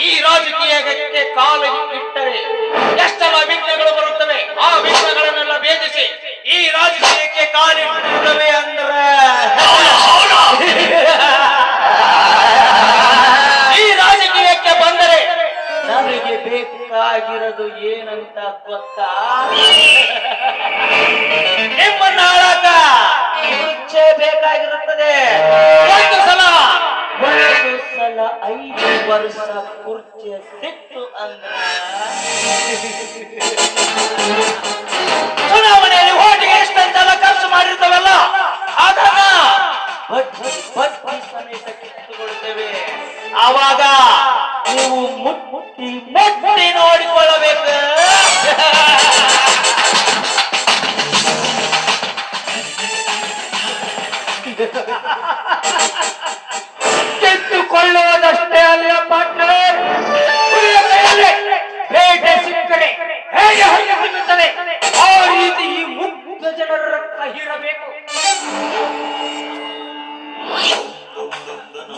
ಈ ರಾಜಕೀಯಕ್ಕೆ ಕಾಲ ಇಟ್ಟರೆ ಎಷ್ಟೆಲ್ಲ ವಿಘ್ನಗಳು ಬರುತ್ತವೆ, ಆ ವಿಘ್ನಗಳನ್ನೆಲ್ಲ ಭೇದಿಸಿ ಈ ರಾಜಕೀಯಕ್ಕೆ ಕಾಲಿಟ್ಟುತ್ತವೆ ಅಂದ್ರೆ ಈ ರಾಜಕೀಯಕ್ಕೆ ಬಂದರೆ ನಮಗೆ ಬೇಕಾಗಿರೋದು ಏನಂತ ಗೊತ್ತಾ? ನಿಮ್ಮನ್ನ ಆಳಾಕ ಇಚ್ಛೆ ಬೇಕಾಗಿರುತ್ತದೆ ಒಂದು ಸಲ ಒಂದು ಸಲ ಐದು ವರ್ಷ ಕುರ್ಚಿ ಸಿಕ್ತು ಅಂದ್ರೆ ಚುನಾವಣೆಯಲ್ಲಿ ಓಟಿಗೆ ಎಷ್ಟಂತೆಲ್ಲ ಖರ್ಚು ಮಾಡಿರ್ತವಲ್ಲ ಅದನ್ನ ಬಡ್ಡಿ ಬಡ್ಡಿ ಸಮೇತ ಕಿತ್ತುಕೊಳ್ತೇವೆ ಆವಾಗ ನೀವು ಮುಟ್ಟ ಮುಟ್ಟಿ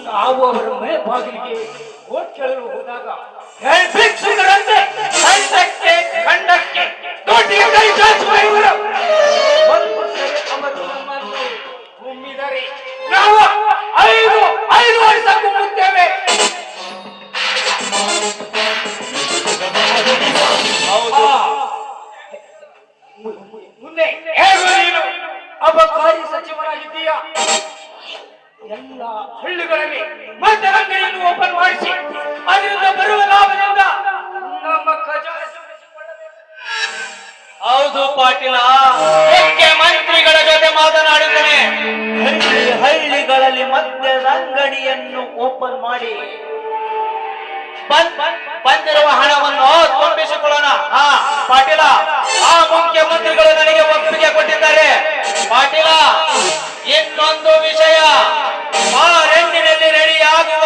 ನಾವು ಅವರ ಮನೆ ಬಾಗಿಲಿಗೆ ಓಟ್ ಕೇಳಲು ಹೋದಾಗ ಭಿಕ್ಷುಕರಂತೆ ಖಂಡಕ್ಕೆ ಖಂಡಕ್ಕೆ ದುಡ್ಡಿಗೆ ಕೈ ಚಾಚುವ ಇವರು ಒಂದು ಸರಿ ಅವರು ನಮ್ಮನ್ನು ಗುಮ್ಮಿದರೆ ನಾವು ಐದು ಐದು ವರ್ಷ ಕುಮ್ಮುತ್ತೇವೆ ಹೌದು ಆ, ಮುಂದೆ ಹೇಗೂ ನೀನು ಅಬಕಾರಿ ಸಚಿವರಾಗಿದ್ದೀಯ ಎಲ್ಲ ಹಳ್ಳಿಗಳಲ್ಲಿ ಅಂಗಡಿಯನ್ನು ಓಪನ್ ಮಾಡಿಸಿ ಅದರಿಂದ ಬರುವ ಲಾಭದಿಂದ ನಮ್ಮ ಖಜಾನೆ. ಹೌದು ಪಾಟೀಲ. ಮುಖ್ಯಮಂತ್ರಿಗಳ ಜೊತೆ ಮಾತನಾಡಿದ್ದೇನೆ. ಹಳ್ಳಿ ಹಳ್ಳಿಗಳಲ್ಲಿ ಮದ್ಯದ ರಂಗಡಿಯನ್ನು ಓಪನ್ ಮಾಡಿ. ಬಂದ್- ಬಂದ್- ಬಂದಿರುವ ಹಣವನ್ನು ತುಂಬಿಸಿಕೊಳ್ಳೋಣ. ಹಾ ಪಾಟೀಲ. ಆ ಮುಖ್ಯಮಂತ್ರಿಗಳು ನನಗೆ ಒಪ್ಪಿಗೆ ಕೊಟ್ಟಿದ್ದಾರೆ. ಪಾಟೀಲ. ಇನ್ನೊಂದು ವಿಷಯ. ಮಾರೆಣ್ಣಿನಲ್ಲಿ ರೆಡಿಯಾಗುವ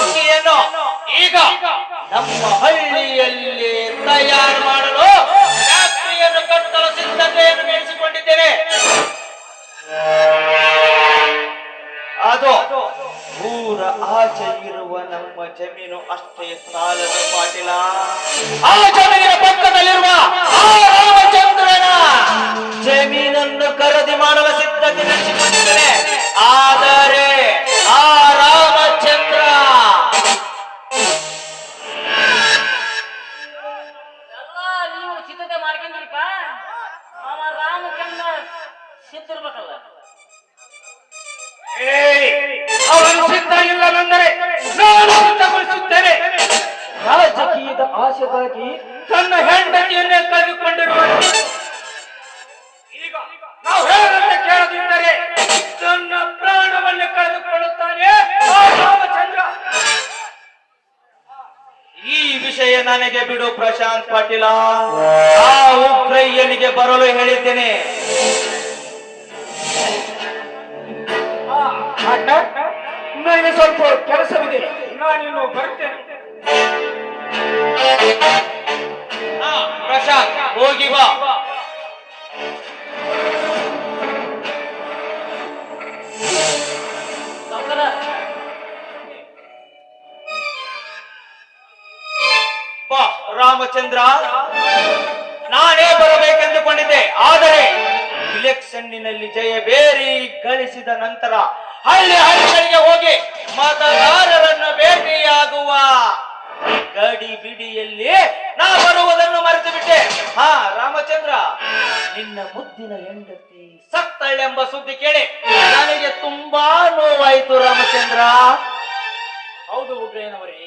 ಆ ಈಗ ನಮ್ಮ ಹಳ್ಳಿಯಲ್ಲಿ ತಯಾರು ಮಾಡಲು ಫ್ಯಾಕ್ಟರಿಯನ್ನು ಕಟ್ಟಲು ಸಿದ್ಧತೆಯನ್ನು ನಡೆಸಿಕೊಂಡಿದ್ದೇನೆ. ಅದು ಊರ ಆಚೆ ಇರುವ ನಮ್ಮ ಜಮೀನು ಅಷ್ಟೇ ಸಾಲದ ಪಾಟೀಲ. ಆ ಜಮೀನಿನ ಪಕ್ಕದಲ್ಲಿರುವ ಜಮೀನನ್ನು ಖರೀದಿ ಮಾಡಲು ಸಿದ್ಧತೆ ನಡೆಸಿಕೊಂಡಿದ್ದೇನೆ. ಆದರೆ ಅಣ್ಣ ನನಗೆ ಸ್ವಲ್ಪ ಕೆಲಸವಿದೆ. ನಾನಿನ್ನು ಬರ್ತೇನೆ. ಆ, ಪ್ರಶಾಂತ್ ಹೋಗಿ ಬಾ. ಬಾ ರಾಮಚಂದ್ರ. ನಾನೇ ಬರಬೇಕೆಂದುಕೊಂಡಿದ್ದೆ ಆದರೆ ಇಲೆಕ್ಷನ್ನಿನಲ್ಲಿ ಜಯ ಬೇರಿ ಗಳಿಸಿದ ನಂತರ ಹಳ್ಳಿ ಹಳ್ಳಿಗಳಿಗೆ ಹೋಗಿ ಮತದಾರರನ್ನು ಭೇಟಿಯಾಗುವ ಗಡಿ ಬಿಡಿಯಲ್ಲಿ ನಾ ಬರುವುದನ್ನು ಮರೆತು ಬಿಟ್ಟೆ ಹಾ, ರಾಮಚಂದ್ರ, ನಿನ್ನ ಮುದ್ದಿನ ಹೆಂಡತಿ ಸತ್ತಳೆಂಬ ಸುದ್ದಿ ಕೇಳಿ. ನನಗೆ ತುಂಬಾ ನೋವಾಯಿತು ರಾಮಚಂದ್ರ. ಹೌದು ಉಗ್ರೇನವರೇ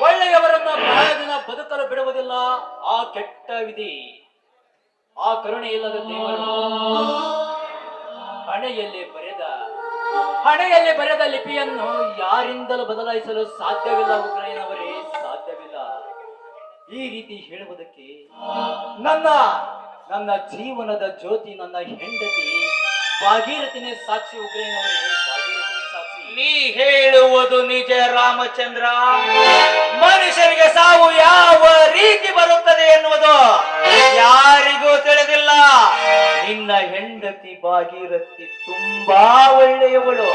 ಒಳ್ಳೆಯವರನ್ನ ಬಹಳ ದಿನ ಬದುಕಲು ಬಿಡುವುದಿಲ್ಲ, ಆ ಕೆಟ್ಟ ವಿಧಿ. ಆ ಕರುಣೆ ಇಲ್ಲದ ದೇವರು ಹಣೆಯಲ್ಲಿ ಬರೆದ ಹಣೆಯಲ್ಲಿ ಬರೆದ ಲಿಪಿಯನ್ನು ಯಾರಿಂದಲೂ ಬದಲಾಯಿಸಲು ಸಾಧ್ಯವಿಲ್ಲ ಉಗ್ರಯ್ಯನವರೇ, ಸಾಧ್ಯವಿಲ್ಲ. ಈ ರೀತಿ ಹೇಳುವುದಕ್ಕೆ ನನ್ನ ನನ್ನ ಜೀವನದ ಜ್ಯೋತಿ, ನನ್ನ ಹೆಂಡತಿ ಭಾಗೀರಥಿನೇ ಸಾಕ್ಷಿ ಉಗ್ರಯ್ಯನವರೇ ನೀ ಹೇಳುವುದು ನಿಜ ರಾಮಚಂದ್ರ. ಮನುಷ್ಯರಿಗೆ ಸಾವು ಯಾವ ರೀತಿ ಬರುತ್ತದೆ ಎನ್ನುವುದು ಯಾರಿಗೂ ತಿಳಿದಿಲ್ಲ. ನಿನ್ನ ಹೆಂಡತಿ ಭಾಗೀರಥಿ ತುಂಬಾ ಒಳ್ಳೆಯವಳು.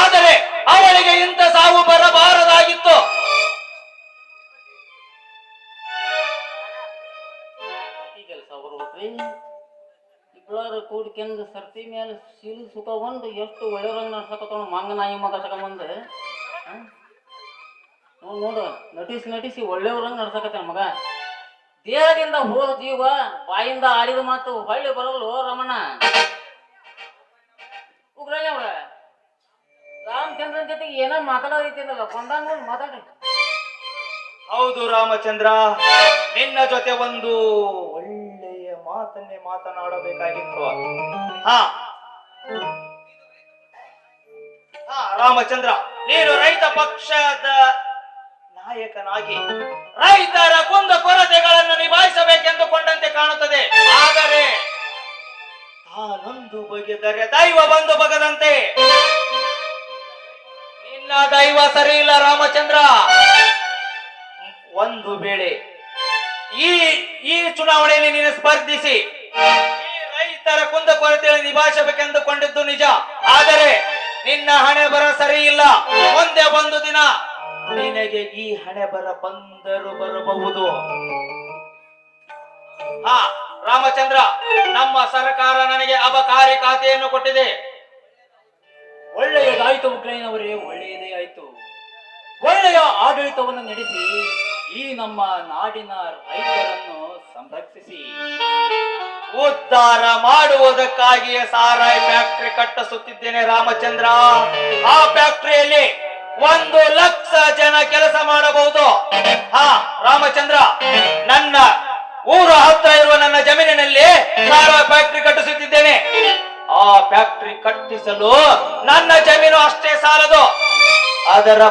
ಆದರೆ ಅವಳಿಗೆ ಇಂಥ ಸಾವು ಬರಬಾರದಾಗಿತ್ತು. ಇಬ್ಬಳಾರು ಕೂಡ್ಕೆಂದು ಸರ್ತಿ ಮೇಲೆ ಸೀಲು ಸುಖಗೊಂಡು ಎಷ್ಟು ಒಳ್ಳೆಯವ್ರಂಗೆ ನಡ್ಸಕತ್ತಾವ ಮಂಗನಾಯಿ ಮಗ ತಗೊಂಬಂದು ನೋಡು ನೋಡು, ನಟಿಸಿ ನಟಿಸಿ ನಡ್ಸಕತ್ತಾನ ಮಗ. ದೇಹದಿಂದ ಹೋದ ಜೀವ ಬಾಯಿಂದ ಆಡಿದ ಮಾತು ಹೊಳ್ಳಿ ಬರಲ್ಲ ರಮಣ? ಉಗ್ರಲ್ಲ ರಾಮಚಂದ್ರನ ಜೊತೆಗೆ ಏನೋ ಮಾತಾಡೋದೈತಿಲ್ಲ ಕೊಂದಾಗ ನೋಡಿ ಮಾತಾಡಿ ಹೌದು ರಾಮಚಂದ್ರ, ನಿನ್ನ ಜೊತೆ ಒಂದು ಮಾತನ್ನೇ ಮಾತನಾಡಬೇಕಾಗಿತ್ತು. ಹಾ. ರಾಮಚಂದ್ರ ನೀನು ರೈತ ಪಕ್ಷದ ನಾಯಕನಾಗಿ ರೈತರ ಕುಂದ ಕೊರತೆಗಳನ್ನು ನಿಭಾಯಿಸಬೇಕೆಂದುಕೊಂಡಂತೆ ಕಾಣುತ್ತದೆ. ಆದರೆ ತಾನೊಂದು ಬಗೆದರೆ ದೈವ ಬಂದು ಬಗದಂತೆ. ನಿನ್ನ ದೈವ ಸರಿ ಇಲ್ಲ ರಾಮಚಂದ್ರ. ಒಂದು ವೇಳೆ ಈ ಈ ಚುನಾವಣೆಯಲ್ಲಿ ನೀನು ಸ್ಪರ್ಧಿಸಿ. ರೈತರ ಕುಂದ ಕೊರತೆಯಲ್ಲಿ ನಿಭಾಯಿಸಬೇಕೆಂದುಕೊಂಡಿದ್ದು ನಿಜ. ಆದರೆ ನಿನ್ನ ಹಣೆ ಬರ ಸರಿ ಇಲ್ಲ ಒಂದೇ ಒಂದು ದಿನ ನಿನಗೆ ಈ ಹಣೆ ಬರ ಬಂದರು ಬರಬಹುದು. ಹಾ, ರಾಮಚಂದ್ರ, ನಮ್ಮ ಸರ್ಕಾರ ನನಗೆ ಅಬಕಾರಿ ಖಾತೆಯನ್ನು ಕೊಟ್ಟಿದೆ. ಒಳ್ಳೆಯದಾಯ್ತು, ಉಗ್ರಯ್ಯನವರೇ, ಒಳ್ಳೆಯದೇ ಆಯ್ತು. ಒಳ್ಳೆಯ ಆಡಳಿತವನ್ನು ನಡೆಸಿ ಈ ನಮ್ಮ ನಾಡಿನ ರೈತರನ್ನು ಸಂರಕ್ಷಿಸಿ, ಉದ್ಧಾರ ಮಾಡುವುದಕ್ಕಾಗಿಯೇ ಸಾರಾಯಿ ಫ್ಯಾಕ್ಟರಿ ಕಟ್ಟಿಸುತ್ತಿದ್ದೇನೆ ರಾಮಚಂದ್ರ. ಆ ಫ್ಯಾಕ್ಟರಿಯಲ್ಲಿ ಒಂದು ಲಕ್ಷ ಜನ ಕೆಲಸ ಮಾಡಬಹುದು. ಹಾ, ರಾಮಚಂದ್ರ, ನನ್ನ ಊರ ಹತ್ರ ಇರುವ ನನ್ನ ಜಮೀನಿನಲ್ಲಿ ಸಾರಾಯಿ ಫ್ಯಾಕ್ಟರಿ ಕಟ್ಟಿಸುತ್ತಿದ್ದೇನೆ. ಆ ಫ್ಯಾಕ್ಟರಿ ಕಟ್ಟಿಸಲು ನನ್ನ ಜಮೀನು ಅಷ್ಟೇ ಸಾಲದು. ಅದರ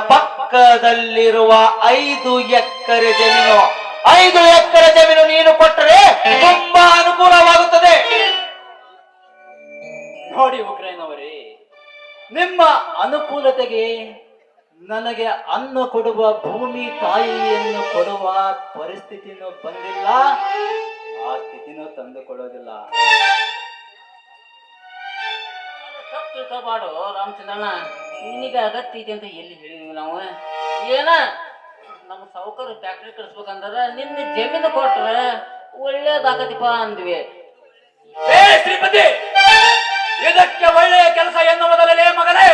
ಪಕ್ಕದಲ್ಲಿರುವ ಐದು ಎಕರೆ ಜಮೀನು, ಐದು ಎಕರೆ ಜಮೀನು ನೀನು ಕೊಟ್ಟರೆ ತುಂಬಾ ಅನುಕೂಲವಾಗುತ್ತದೆ. ನೋಡಿ ಉಗ್ರಯ್ಯನವರೇ, ನಿಮ್ಮ ಅನುಕೂಲತೆಗೆ ನನಗೆ ಅನ್ನ ಕೊಡುವ ಭೂಮಿ ತಾಯಿಯನ್ನು ಕೊಡುವ ಪರಿಸ್ಥಿತಿನೂ ಬಂದಿಲ್ಲ, ಆ ಸ್ಥಿತಿನೂ ತಂದು ಕೊಡೋದಿಲ್ಲ ತಪ್ಪು ತಿಳ್ಕೊಬಾಡು ರಾಮಚಂದ್ರಣ್ಣ. ನಿನಗೆ ಅಗತ್ಯ ಐತಿ ಅಂತ ಎಲ್ಲಿ ಹೇಳಿದ್ವಿ ನಾವು? ಏನ? ನಮ್ಮ ಸಾವುಕಾರ ಫ್ಯಾಕ್ಟ್ರಿ ಕಳಿಸ್ಬೇಕಂದ್ರ, ನಿನ್ನ ಜಮೀನು ಕೊಟ್ರೆ ಒಳ್ಳೇದಾಗತಿಪ್ಪ ಅಂದ್ವಿ. ಶ್ರೀಪತಿ! ಇದಕ್ಕೆ ಒಳ್ಳೆಯ ಕೆಲಸ ಎನ್ನುವುದಲ್ಲೇ ಮಗನೇ!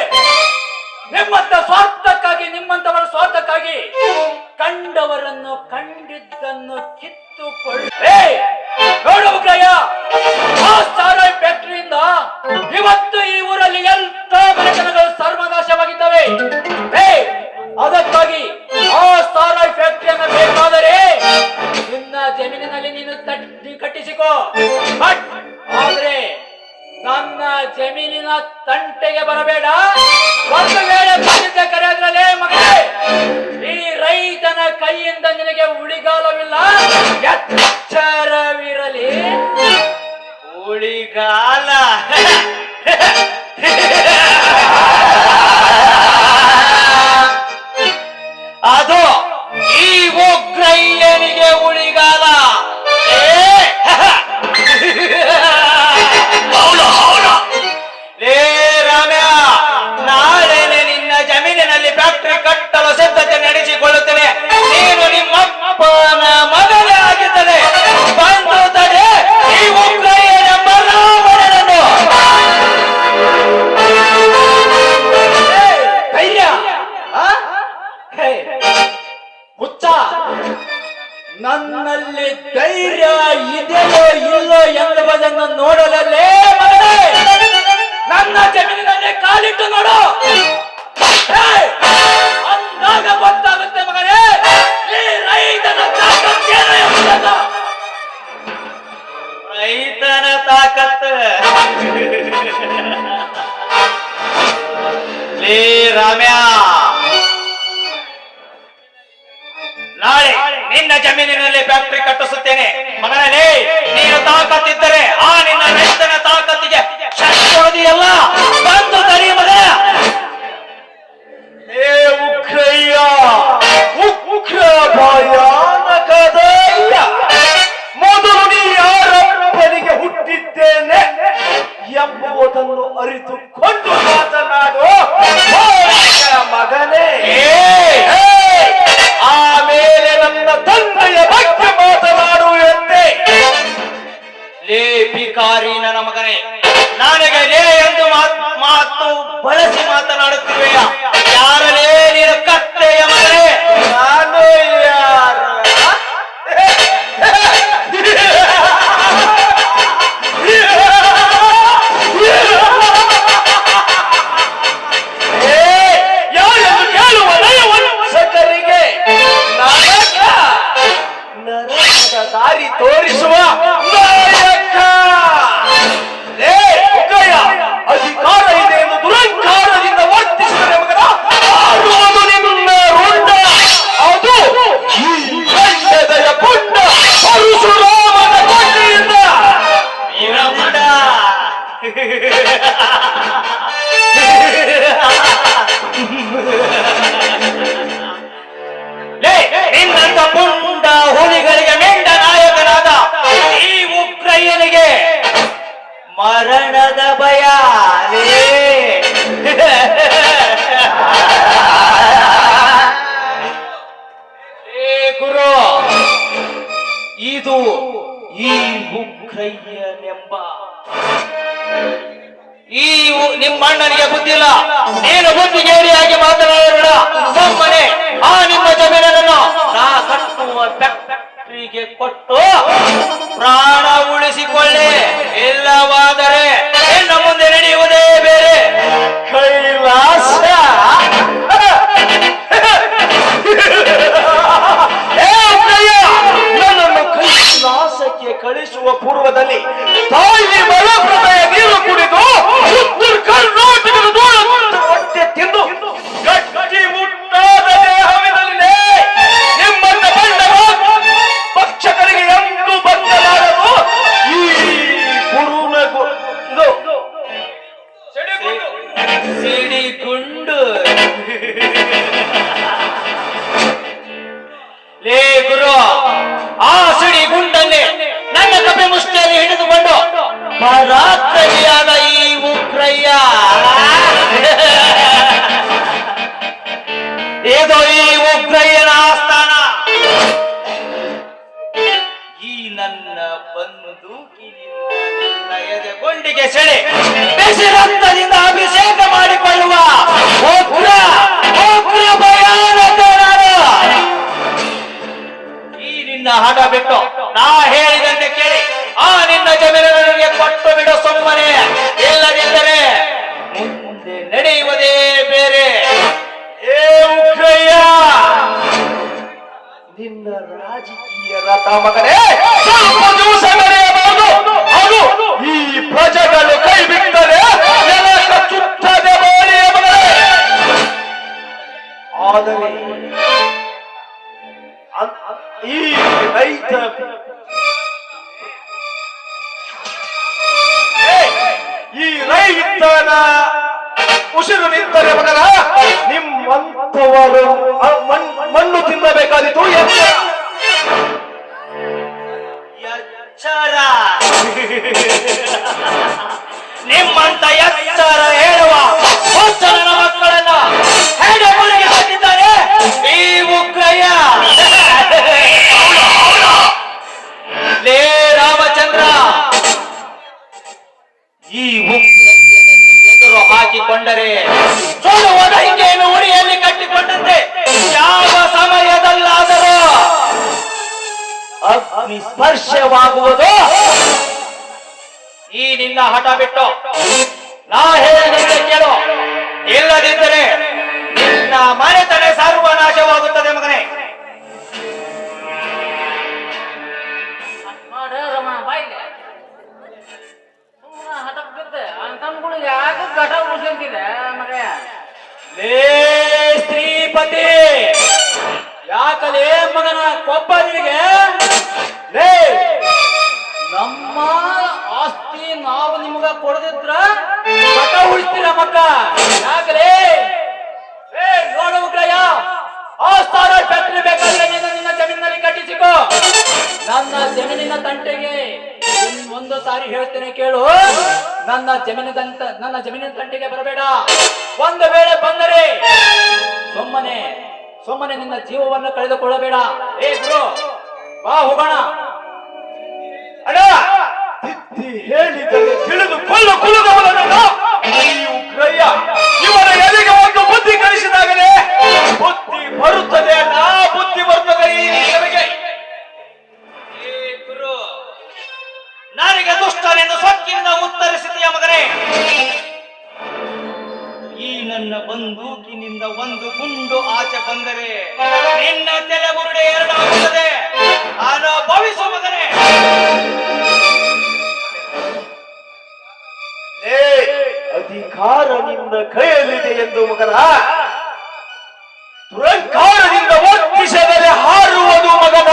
ನಿಮ್ಮಂತ ಸ್ವಾರ್ಥಕ್ಕಾಗಿ, ನಿಮ್ಮಂತವರ ಸ್ವಾರ್ಥಕ್ಕಾಗಿ ಕಂಡವರನ್ನು ಕಂಡಿದ್ದನ್ನು ಕಿತ್ತುಕೊಳ್ಳ. ನೋಡು ರೈತನ ತಾಕತ್. ರಾಮ್ಯಾ. ನಾಳೆ ನಿನ್ನ ಜಮೀನಿನಲ್ಲಿ ಫ್ಯಾಕ್ಟರಿ ಕಟ್ಟಿಸುತ್ತೇನೆ. ಮಗನೇ ನೀನು ತಾಕತ್ತಿದ್ದರೆ ಆ ನಿನ್ನ ರೈತನ ತಾಕತ್ತಿಗೆ ಶಕ್ತಿಯಲ್ಲ ಬಂದು ತರಿ ಮಗ. ಏ ಉಗ್ರ ಭಯಾನಕದಯ್ಯ ಅರಿತುಕೊಂಡು ಮಾತನಾಡು. ಮಗನೇ! ಆಮೇಲೆ ನನ್ನ ತಂದೆಯ ಬಗ್ಗೆ ಮಾತನಾಡು ಎಂದೆ. ಲೇ ಭಿಕಾರಿ ನನ್ನ ಮಗನೇ ನನಗೆ ಲೇ ಎಂದು ಮಾತ್- ಬಳಸಿ ಮಾತನಾಡುತ್ತಿವೆಯ ಯಾರಲೇ ನೀನು ಕತ್ತೆಯ ಪರಾಕ್ರಮಿಯಾದ ಈ ಉಗ್ರಯ್ಯ. ಇದು ಈ ಉಗ್ರಯ್ಯನ ಆಸ್ಥಾನ. ಈ ನನ್ನ ಬಂದು ಗೊಂಡಿಗೆ ಸೆಳೆ. ಬಿಸಿ ರಕ್ತದಿಂದ ಅಭಿಷೇಕ ಮಾಡಿಕೊಳ್ಳುವ ಉಗ್ರ ಉಗ್ರ ಭಯಾನಕ ನಾನು. ಈ ನಿನ್ನ ಹಠ ಬಿಟ್ಟು ನಾ ಹೇಳಿದಂತೆ ಕೇಳಿ. ಆ ನಿನ್ನ ನನಗೆ ಕೊಟ್ಟು ಬಿಡು ಸುಮ್ಮನೆ. ಇಲ್ಲದಿದ್ದರೆ ಮುಂದೆ ನಡೆಯುವುದೇ ಬೇರೆ. ಏ ನಿನ್ನ ರಾಜಕೀಯ ರಥ ಮಗನೇ! ಸ್ಪರ್ಶವಾಗುವುದು. ಈ ನಿನ್ನ ಹಠ ಬಿಟ್ಟು ನಾ ಹೇಳದಂತೆ ಕೇಳು. ಇಲ್ಲದಿದ್ದರೆ ನಿನ್ನ ಮನೆತನೆ ಸರ್ವನಾಶವಾಗುತ್ತದೆ ಮಗನೇ. ಸ್ತ್ರೀಪತಿ ಯಾಕಲೇ ಮಗನ ಕೊಪ್ಪ ಕೊಡದಿದ್ರ ಮಕ ಉಳಿಸ್ತೀರ ಮಕ್ಕ ಯಾಕಲೇ ಏ, ನೋಡು ಉಗ್ರಯ್ಯ ಆ ಸ್ಥಾನ ಫ್ಯಾಕ್ಟ್ರಿ ಬೇಕಾದ್ರೆ ನೀನು ನಿನ್ನ ಜಮೀನಿನಲ್ಲಿ ಕಟ್ಟಿಸಿಕೋ. ನನ್ನ ಜಮೀನಿನ ತಂಟೆಗೆ ಒಂದು ಸಾರಿ ಹೇಳ್ತೇನೆ ಕೇಳು. ನನ್ನ ಜಮೀನದ ನನ್ನ ಜಮೀನಿನ ತಂಟೆಗೆ ಬರಬೇಡ. ಒಂದು ವೇಳೆ ಬಂದರೆ ಸುಮ್ಮನೆ ಸುಮ್ಮನೆ ನಿನ್ನ ಜೀವವನ್ನು ಕಳೆದುಕೊಳ್ಳಬೇಡ. ಏ ಗುರು, ಬಾ ಹೋಗೋಣ. ತಿದ್ದಿ ಹೇಳಿದರೆ ತಿಳಿದುಕೊಳ್ಳು ಕುಲದವನನ್ನು. ಈ ಉಗ್ರಯ್ಯ ಇವರ ಎದೆಗೆ ಒಂದು ಬುದ್ಧಿ ಕಲಿಸಿದಾಗಲೇ ಬುದ್ಧಿ ಬರುತ್ತದೆ ನಾ ಬುದ್ಧಿ ಬರುತ್ತದೆ ಈ ಗುರು ನನಗೆ ದುಷ್ಟನೆಂದು ಸೊಕ್ಕಿಂದ ಉತ್ತರಿಸಿದೆಯ ಮಗನೇ? ಈ ನನ್ನ ಬಂದೂಕಿನಿಂದ ಒಂದು ಗುಂಡು ಆಚೆ ಬಂದರೆ ನಿನ್ನ ತಲೆ ಬುರುಡೆ ಎರಡಾಗುತ್ತದೆ. ಅನುಭವಿಸುವುದರ ಮಗನೇ. ಅಧಿಕಾರ ನಿನ್ನ ಕೈಯಲ್ಲಿದೆ ಎಂದು ಮಗನ ದುರಂಕಾರದಿಂದ ಒತ್ತಿಸದರೆ ಹಾರುವುದು ಮಗನ.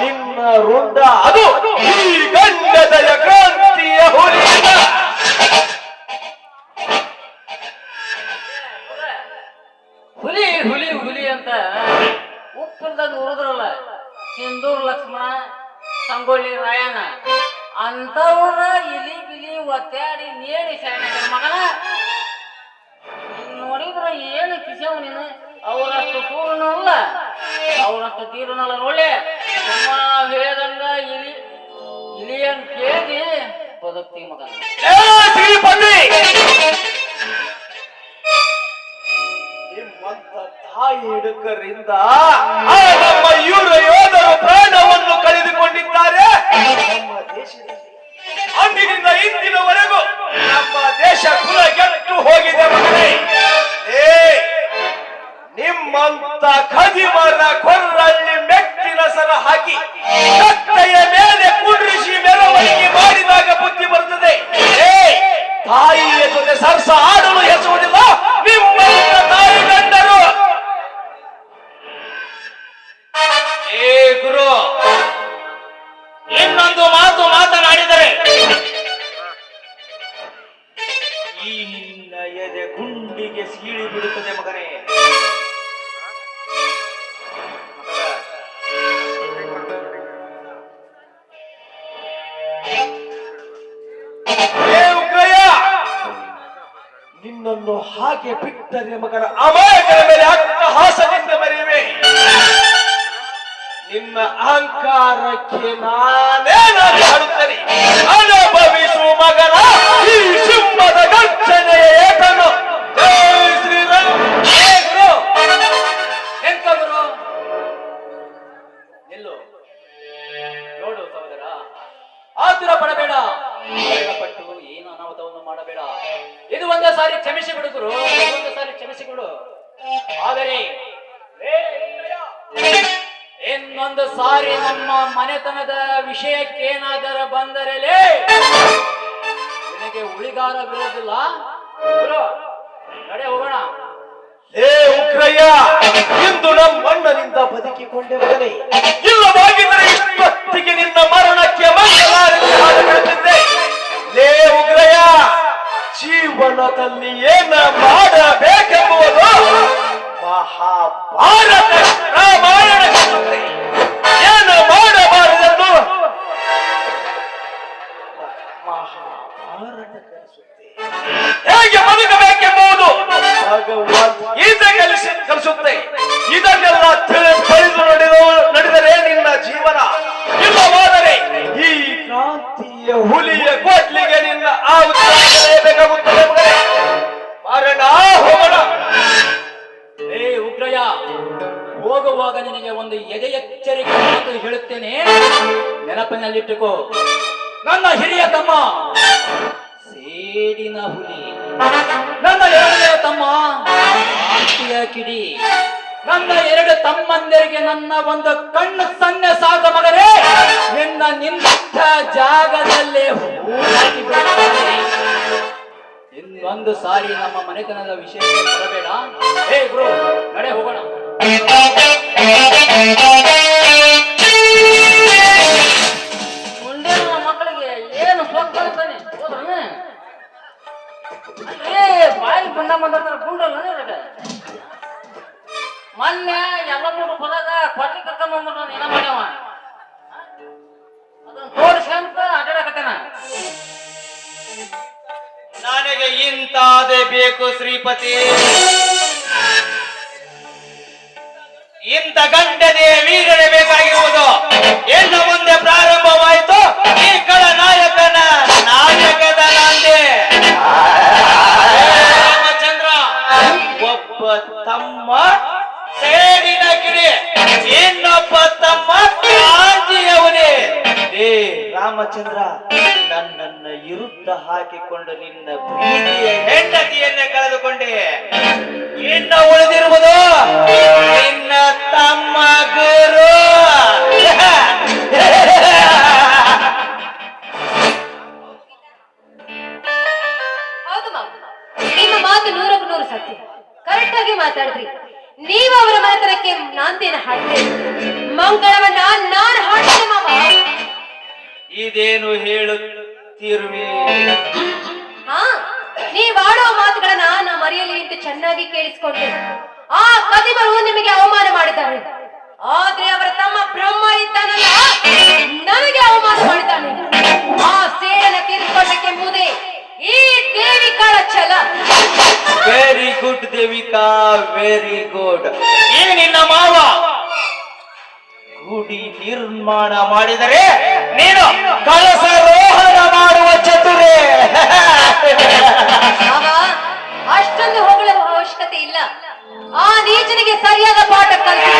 ನಿನ್ನ ರುಂಡ ಅದು ಈ ಗಂಡದಯ ಕ್ರಾಂತಿಯ ಹುಲಿಯಿಂದ ಹುಲಿ ಹುಲಿ ಹುಲಿ ಅಂತ ಉಪ್ಪಿಲ್ದಾಗ ಉರಿದ್ರಲ್ಲ. ಸಿಂಧೂರ್, ಲಕ್ಷ್ಮಣ, ಸಂಗೊಳ್ಳಿ, ರಾಯಣ್ಣ. ಅಂತವ್ರ ಇಲಿ ಬಿಲಿ ಒತ್ತಾಡಿ ನೇಡಿ ಶಾಣ ಮಗನ ನೋಡಿದ್ರ ಏನು ಕಿಸವ್ ನೀನು? ಅವರಷ್ಟು ಪೂರ್ಣವಲ್ಲ ಅವರಷ್ಟು ತೀರ್ನಲ್ಲ ನೋಡ್ಲಿ. ಸುಮ್ಮ ಹೇಳಿದಂಗ ಇಲಿ ಇಲಿಯನ್ ಕೇಳಿ ಬದುಕ್ತಿ ಮಗನ. ತಾಯಿ ಹಿಡುಕರಿಂದ ನಮ್ಮ ಇವರ ಯೋಧರು ಪ್ರಾಣವನ್ನು ಕಳೆದುಕೊಂಡಿದ್ದಾರೆ. ನಮ್ಮ ದೇಶದಲ್ಲಿ ಅಂದಿನಿಂದ ಇಂದಿನವರೆಗೂ ನಮ್ಮ ದೇಶ ಕುಲ ಗೆಟ್ಟು ಹೋಗಿದೆ ಮಗನೇ. ಏ, ನಿಮ್ಮಂತ ಖದಿಮರ ಕೊರ್ರಲ್ಲಿ ಮೆಟ್ಟಿನ ಸರ ಹಾಕಿ ಕತ್ತೆಯ ಮೇಲೆ ಕುಂಡ್ರಿಸಿ ಮೆರವಣಿಗೆ ಮಾಡಿದಾಗ ಬುದ್ಧಿ ಬರುತ್ತದೆ. ಏ, ತಾಯಿಯ ಜೊತೆ ಸರ್ಸ ಆಡಲು ಹೆಸುವುದಿಲ್ಲ ಹಾಗೆ ಬಿಟ್ಟರೆ ಮಗನ ಅಮಾಯಕರ ಮೇಲೆ ಅಟ್ಟಹಾಸದಿಂದ ಮರೆಯುವೆ. ನಿನ್ನ ಅಹಂಕಾರಕ್ಕೆ ನಾನೇ ನಾನು ಹಾಡುತ್ತೇನೆ? ಮನೆತನದ ವಿಷಯಕ್ಕೆ ಏನಾದರೂ ಬಂದರಲೇ ನಿನಗೆ ಉಳಿಗಾರ ಬಿಡೋದಿಲ್ಲ ನಡೆ ಹೋಗೋಣ. ಏ ಉಗ್ರಯ್ಯ, ಇಂದು ನಮ್ಮ ಮಣ್ಣನಿಂದ ಬದುಕಿಕೊಂಡೆ ಮಗನೇ ಇಲ್ಲವಾಗಿದ್ದರೆ ಇಷ್ಟೊತ್ತಿಗೆ ನಿನ್ನ ಮರಣಕ್ಕೆ ಬಿಡುತ್ತಿದ್ದೆ ಲೇ ಉಗ್ರಯ್ಯ, ಜೀವನದಲ್ಲಿ ಏನ ಮಾಡಬೇಕೆಂಬುದು ಮಹಾಭಾರತ. ಉಗ್ರಯ್ಯ ಹೋಗುವಾಗ ನಿನಗೆ ಒಂದು ಎದೆ ಎಚ್ಚರಿಕೆ ಹೇಳುತ್ತೇನೆ. ನೆನಪಿನಲ್ಲಿಟ್ಟುಕೋ. ನನ್ನ ಹಿರಿಯ ತಮ್ಮ. ಸೇಡಿನ ಹುಲಿ. ನನ್ನ ಎರಡನೇ ತಮ್ಮ. ಆಸ್ತಿಯ ಕಿಡಿ. ನನ್ನ ಎರಡು ತಮ್ಮಂದಿರಿಗೆ ನನ್ನ ಒಂದು ಕಣ್ಣು ಸನ್ನೆ ಸಾಕ ಮಗನೇ. ನಿನ್ನ ನಿಂತ ಜಾಗದಲ್ಲೇ ಹೂವಾಗಿ ಒಂದು ಸಾರಿ ನಮ್ಮ ಮನೆತನದ ವಿಷಯ ಬರಬೇಡ. ಹೇ ಗುರು, ನಡೆ ಹೋಗೋಣ. ಮುಂದೆ ಮಕ್ಕಳಿಗೆ ಏನು ಸೋಕ್ತಾನೆ ಏ ಬಾಯಿ ಗುಂಡ ಬಂದಿರ್ತಾರ ಗುಂಡಲ್ಲ ಮೊನ್ನೆ ಎಲ್ಲ ಮೂರು ಹೊಲದ ಕೊಟ್ಟಿ ಕರ್ಕೊಂಡ್ ಬಂದ್ಬಿಟ್ಟು ಏನ ಮಾಡ್ಯಾವ? ಅದನ್ನ ತೋರಿಸ್ಕೊಂತ ಇಂತಾದೇ ಬೇಕು ಶ್ರೀಪತಿ. ಇಂಥ ಗಂಟನೆ ವೀರಣೆ ಬೇಕಾಗಿರುವುದು. ಎಲ್ಲ ಮುಂದೆ ಪ್ರಾರಂಭವಾಯಿತು. ಈ ಕಳ ನಾಯಕನ ನಾಯಕದ ನಂದೆ. ರಾಮಚಂದ್ರ, ಒಬ್ಬ ತಮ್ಮ ಸೇರಿನ ಕಿಡಿ, ಇನ್ನೊಬ್ಬ ತಮ್ಮ ಕಾಂತಿಯವನೇ ಏ ರಾಮಚಂದ್ರ ನನ್ನನ್ನ ಇರುತ್ತ ಹಾಕಿಕೊಂಡು ನಿನ್ನ ಪ್ರೀತಿಯ ಹೆಂಡತಿಯನ್ನೇ ಕಳೆದುಕೊಂಡೆ. ಗುಡ್ ದೇವಿಕಾ ವೆರಿ ಗುಡ್ ನಿನ್ನ ಮಾವ? ಗುಡಿ ನಿರ್ಮಾಣ ಮಾಡಿದರೆ ನೀನು ಕಳಸ ರೋಹಣ ಮಾಡುವ ಚತುರೇ. ಅಷ್ಟೊಂದು ಹೊಗಳ ಅವಶ್ಯಕತೆ ಇಲ್ಲ. ಆ ನೀಚನಿಗೆ ಸರಿಯಾದ ಪಾಠ ಕಲಿತು.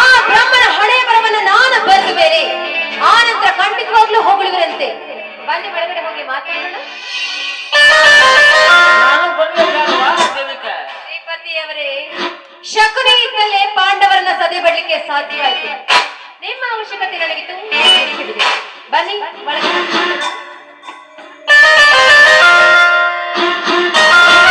ಆ ಬ್ರಹ್ಮನ ಹಣೆ ಬರವನ್ನು ನಾನು ಬಂದು ಬೇರೆ ಆ ನಂತರ ಖಂಡಿತವಾಗ್ಲೂ ಹೊಗಳುವರಂತೆ. ಬನ್ನಿ, ಒಳಗಡೆ ಹೋಗಿ ಮಾತಾಡೋಣ. ಶ್ರೀಪತಿಯವರೇ ಶಕುನಿ ಇದ್ದಲ್ಲೇ ಪಾಂಡವರನ್ನ ಸದೆ ಸಾಧ್ಯ ಸಾಧ್ಯವಾಯಿತು ನಿಮ್ಮ ಅವಶ್ಯಕತೆ ನನಗೆ ತುಂಬಾ ತಿಳಿದಿದೆ. ಬನ್ನಿ.